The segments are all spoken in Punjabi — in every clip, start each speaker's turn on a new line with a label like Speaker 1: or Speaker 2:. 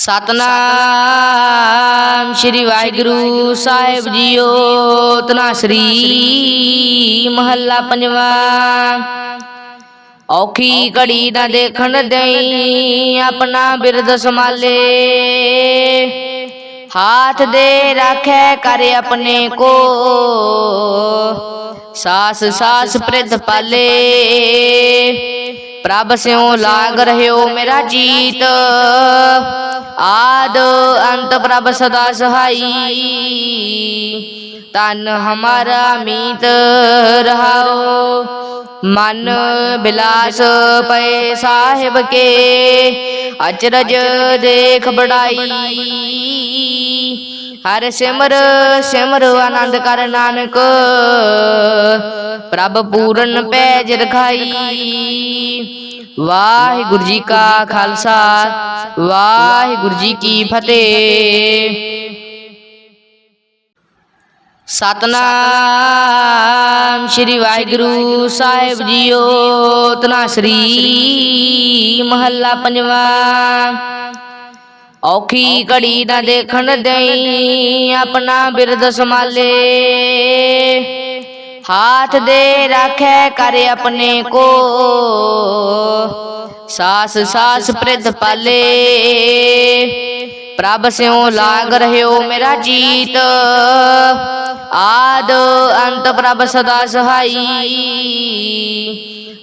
Speaker 1: ਸਤਨਾਮ ਸ੍ਰੀ ਵਾਹਿਗੁਰੂ ਸਾਹਿਬ ਜੀਓ ਤਨਾਸਰੀ ਮਹੱਲਾ ਪੰਜਵਾ। ਔਖੀ ਘੜੀ ਨਾ ਦੇਖਣ ਦੇਈ ਆਪਣਾ ਬਿਰਦ ਸੰਭਾਲੇ। ਹਾਥ ਦੇ ਰਾਖੈ ਕਰ ਆਪਣੇ ਕੋ। ਸਾਸ ਸਾਸ ਪ੍ਰਿਧ ਪਾਲੇ। ਪ੍ਰਭ ਸਿਉ ਲਾਗ ਰਹਿਓ ਮੇਰਾ ਜੀਤ। ਆਦ ਅੰਤ ਪ੍ਰਭ ਸਦਾ ਸਹਾਈ। ਤਨ ਹਮਾਰਾ ਮੀਤ ਰਹਾਓ। ਮਨ ਬਿਲਾਸ ਪਏ ਸਾਹਿਬ ਕੇ। ਅਚਰਜ ਦੇਖ ਬੜਾਈ ਹਰ ਸਿਮਰ ਸਿਮਰ ਆਨੰਦ ਕਰ ਨਾਨਕ। ਪ੍ਰਭ ਪੂਰਨ ਪੈਜ ਰਖਾਈ। ਵਾਹਿਗੁਰੂ ਜੀ ਕਾ ਖਾਲਸਾ, ਵਾਹਿਗੁਰੂ ਜੀ ਕੀ ਫਤਿਹ। ਸਤਨਾਮ ਸ੍ਰੀ ਵਾਹਿਗੁਰੂ ਸਾਹਿਬ ਜੀਓ ਤਨਾਸਰੀ ਮਹੱਲਾ ਪੰਜਵਾ। ਔਖੀ ਘੜੀ ਨਾ ਦੇਖਣ ਦੇਈ ਆਪਣਾ ਬਿਰਦ ਸੰਭਾਲੇ। ਹਾਥ ਦੇ ਰਾਖੈ ਕਰ ਆਪਣੇ ਕੋ। ਸਾਸ ਸਾਸ ਪ੍ਰਿਧ ਪਾਲੇ। ਪ੍ਰਭ ਸਿਉ ਲਾਗ ਰਹਿਓ ਮੇਰਾ ਜੀਤ। ਆਦ ਅੰਤ ਪ੍ਰਭ ਸਦਾ ਸਹਾਈ।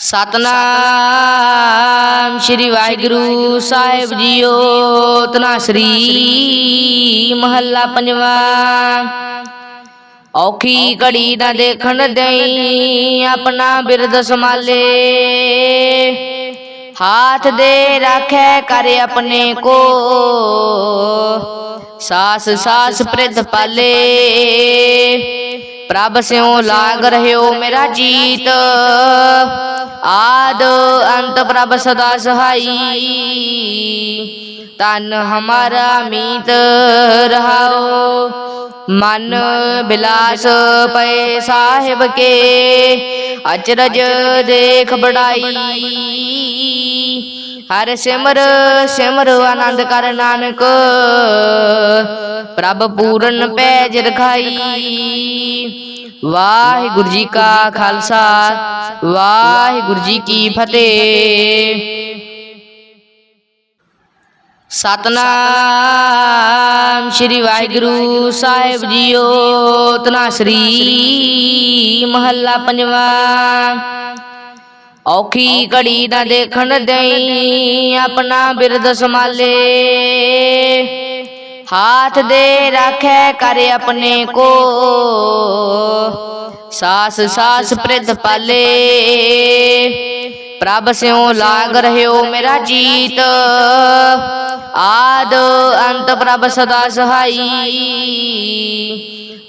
Speaker 1: ਸਤਨਾਮ ਸ੍ਰੀ ਵਾਹਿਗੁਰੂ ਸਾਹਿਬ ਜੀਓ ਤਨਾਸਰੀ ਮਹੱਲਾ ਪੰਜਵਾ। ਔਖੀ ਘੜੀ ਨਾ ਦੇਖਣ ਦੇਈ ਆਪਣਾ ਬਿਰਦ ਸੰਭਾਲੇ। ਹਾਥ ਦੇ ਰਾਖੈ ਕਰ ਆਪਣੇ ਕੋ ਸਾਸ ਸਾਸ ਪ੍ਰਿਧ ਪਾਲੇ। ਪ੍ਰਭ ਸਿਉ ਲਾਗ ਰਹਿਓ ਮੇਰਾ ਜੀਤ। ਆਦ ਅੰਤ ਪ੍ਰਭ ਸਦਾ ਸਹਾਈ। ਤਨ ਹਮਾਰਾ ਮੀਤ ਰਹਾਓ। ਮਨ ਬਿਲਾਸ ਪਏ ਸਾਹਿਬ ਕੇ। ਅਚਰਜ ਦੇਖ ਬੜਾਈ ਹਰ ਸਿਮਰ ਸਿਮਰ ਆਨੰਦ ਕਰ ਨਾਨਕ। ਪ੍ਰਭ ਪੂਰਨ ਪੈਜ ਰਖਾਈ। ਵਾਹਿਗੁਰੂ ਜੀ ਕਾ ਖਾਲਸਾ, ਵਾਹਿਗੁਰੂ ਜੀ ਕੀ ਫਤਿਹ। ਸਤਨਾਮ ਸ੍ਰੀ ਵਾਹਿਗੁਰੂ ਸਾਹਿਬ ਜੀਓ ਤਨਾਸਰੀ ਮਹੱਲਾ ਪੰਜਵਾ। ਔਖੀ ਘੜੀ ਨਾ ਦੇਖਣ ਦਈ ਆਪਣਾ ਬਿਰਦ ਸੰਭਾਲੇ। ਹਾਥ ਦੇ ਰਾਖੈ ਕਰ ਆਪਣੇ ਕੋ। ਸਾਸ ਸਾਸ ਪ੍ਰਿਧ ਪਾਲੇ। ਪ੍ਰਭ ਸਿਉ ਲਾਗ ਰਹਿਓ ਮੇਰਾ ਜੀਤ। ਆਦ ਅੰਤ ਪ੍ਰਭ ਸਦਾ ਸਹਾਈ।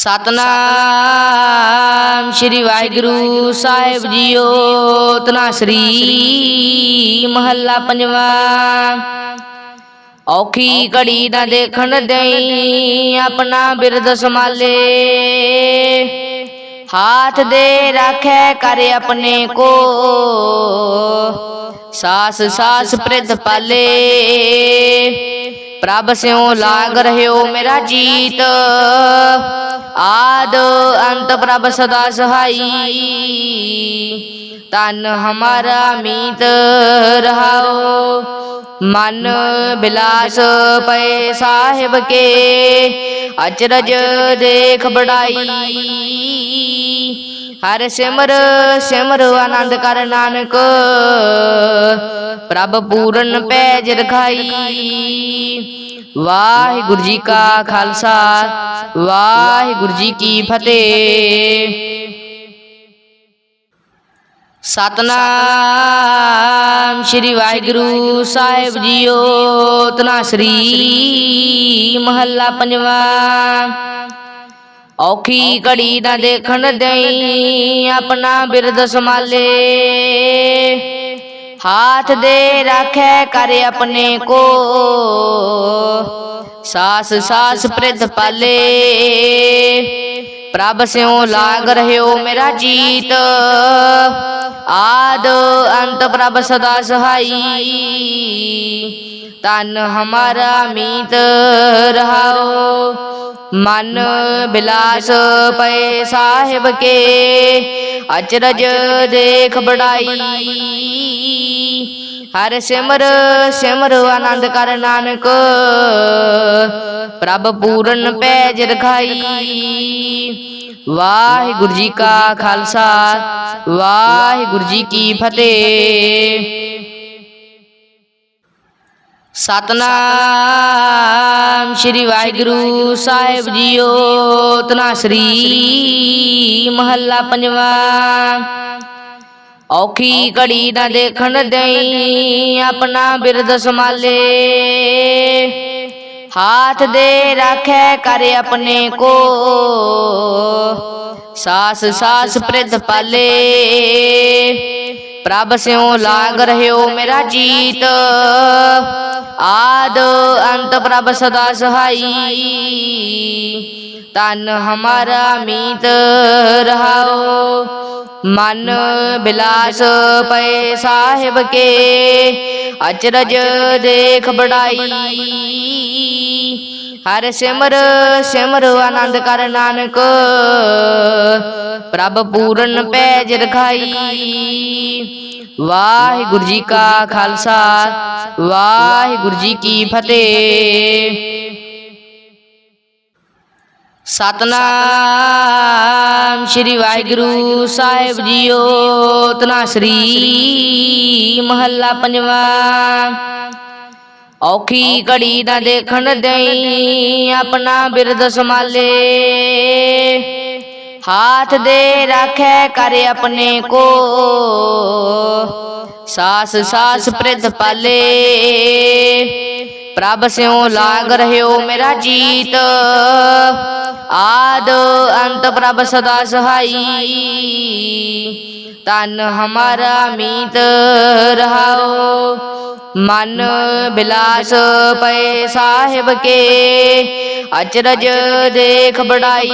Speaker 1: ਸਤਨਾਮ ਸ੍ਰੀ ਵਾਹਿਗੁਰੂ ਸਾਹਿਬ ਜੀਓ ਤਨਾਸਰੀ ਮਹੱਲਾ ਪੰਜਵਾ। ਔਖੀ ਘੜੀ ਨਾ ਦੇਖਣ ਦੇਈ ਆਪਣਾ ਬਿਰਦ ਸੰਭਾਲੇ। ਹਾਥ ਦੇ ਰਾਖੈ ਕਰ ਆਪਣੇ ਕੋ। ਸਾਸ ਸਾਸ ਪ੍ਰਿਧ ਪਾਲੇ। ਪ੍ਰਭ ਸਿਉ ਲਾਗ ਰਹਿਓ ਮੇਰਾ ਜੀਤ। ਆਦ ਅੰਤ ਪ੍ਰਭ ਸਦਾ ਸਹਾਈ। ਤਨ ਹਮਾਰਾ ਮੀਤ ਰਹਾਓ। ਮਨ ਬਿਲਾਸ ਪਏ ਸਾਹਿਬ ਕੇ। ਅਚਰਜ ਦੇਖ ਬੜਾਈ ਹਰ ਸਿਮਰ ਸਿਮਰ ਆਨੰਦ ਕਰ ਨਾਨਕ। ਪ੍ਰਭ ਪੂਰਨ ਪੈਜ ਰਖਾਈ। ਵਾਹਿਗੁਰੂ ਜੀ ਕਾ ਖਾਲਸਾ। ਵਾਹਿਗੁਰੂ ਜੀ ਕੀ ਫਤਿਹ। ਸਤਨਾਮ ਸ੍ਰੀ ਵਾਹਿਗੁਰੂ ਸਾਹਿਬ ਜੀਓ। ਤਨ ਸ੍ਰੀ ਮਹੱਲਾ ਪੰਜਵਾ। ਔਖੀ ਘੜੀ ਨਾ ਦੇਖਣ ਦੇਈ ਆਪਣਾ ਬਿਰਦ ਸੰਭਾਲੇ। ਹਾਥ ਦੇ ਰੱਖੈ ਕਰ ਆਪਣੇ ਕੋ। ਸਾਸ ਸਾਸ ਪ੍ਰਿਤ ਪਾਲੇ। ਪ੍ਰਭ ਸਿਉ ਲਾਗ ਰਹਿਓ ਮੇਰਾ ਜੀਤ। ਆਦ ਅੰਤ ਪ੍ਰਭ ਸਦਾ ਸਹਾਈ। ਤਨ ਹਮਾਰਾ ਮੀਤ ਰਹਾਓ। ਮਨ ਬਿਲਾਸ ਪਏ ਸਾਹਿਬ ਕੇ। ਅਚਰਜ ਦੇਖ ਬੜਾਈ। ਹਰ ਸਿਮਰ ਸਿਮਰ ਆਨੰਦ ਕਰ ਨਾਨਕ। ਪ੍ਰਭ ਪੂਰਨ ਪੈਜ ਰਖਾਈ। ਵਾਹਿਗੁਰੂ ਜੀ ਕਾ ਖਾਲਸਾ, ਵਾਹਿਗੁਰੂ ਜੀ ਕੀ ਫਤਿਹ। ਸਤਨਾਮ ਸ੍ਰੀ ਵਾਹਿਗੁਰੂ ਸਾਹਿਬ ਜੀਓ ਤਨਾਸਰੀ ਮਹੱਲਾ ਪੰਜਵਾ। ਔਖੀ ਘੜੀ ਨਾ ਦੇਖਣ ਦੇਈ ਆਪਣਾ ਬਿਰਦ ਸੰਭਾਲੇ। ਹਾਥ ਦੇ ਰੱਖੈ ਕਰ ਆਪਣੇ ਕੋ। ਸਾਸ ਸਾਸ ਪ੍ਰਿਤ ਪਾਲੇ। ਪ੍ਰਭ ਸਿਉ ਲਾਗ ਰਹਿਓ ਮੇਰਾ ਜੀਤ। ਆਦ ਅੰਤ ਪ੍ਰਭ ਸਦਾ ਸਹਾਈ। ਤਨ ਹਮਾਰਾ ਮੀਤ ਰਹਾਓ। ਮਨ ਬਿਲਾਸ ਪਏ ਸਾਹਿਬ ਕੇ। ਅਚਰਜ ਦੇਖ ਬੜਾਈ ਹਰ ਸਿਮਰ ਸਿਮਰ ਆਨੰਦ ਕਰ ਨਾਨਕ। ਪ੍ਰਭ ਪੂਰਨ ਪੈਜ ਰਖਾਈ। ਵਾਹਿਗੁਰੂ ਜੀ ਕਾ ਖਾਲਸਾ, ਵਾਹਿਗੁਰੂ ਜੀ ਕੀ ਫਤਿਹ। ਸਤਨਾਮ ਸ੍ਰੀ ਵਾਹਿਗੁਰੂ ਸਾਹਿਬ ਜੀਓ ਤਨਾਸਰੀ ਮਹੱਲਾ ਪੰਜਵਾ। ਔਖੀ ਘੜੀ ਨਾ ਦੇਖਣ ਦੇਈ ਆਪਣਾ ਬਿਰਦ ਸੰਭਾਲੇ। ਹਾਥ ਦੇ ਰੱਖੈ ਕਰ ਆਪਣੇ ਕੋ। ਸਾਸ ਸਾਸ ਪ੍ਰਿਤ ਪਾਲੇ। ਪ੍ਰਭ ਸਿਉ ਲਾਗ ਰਹਿਓ ਮੇਰਾ ਜੀਤ। ਆਦ ਅੰਤ ਪ੍ਰਭ ਸਦਾ ਸਹਾਈ। ਤਨ ਹਮਾਰਾ ਮੀਤ ਰਹਾਓ। ਮਨ ਬਿਲਾਸ ਪਏ ਸਾਹਿਬ ਕੇ। ਅਚਰਜ ਦੇਖ ਬੜਾਈ।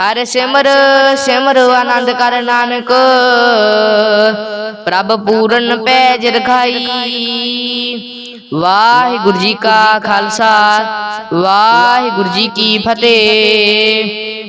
Speaker 1: ਹਰ ਸਿਮਰ ਸਿਮਰ ਆਨੰਦ ਕਰ ਨਾਨਕ। ਪ੍ਰਭ ਪੂਰਨ ਪੈਜ ਰਖਾਈ। ਵਾਹਿਗੁਰੂ ਜੀ ਕਾ ਖਾਲਸਾ, ਵਾਹਿਗੁਰੂ ਜੀ ਕੀ ਫਤਿਹ।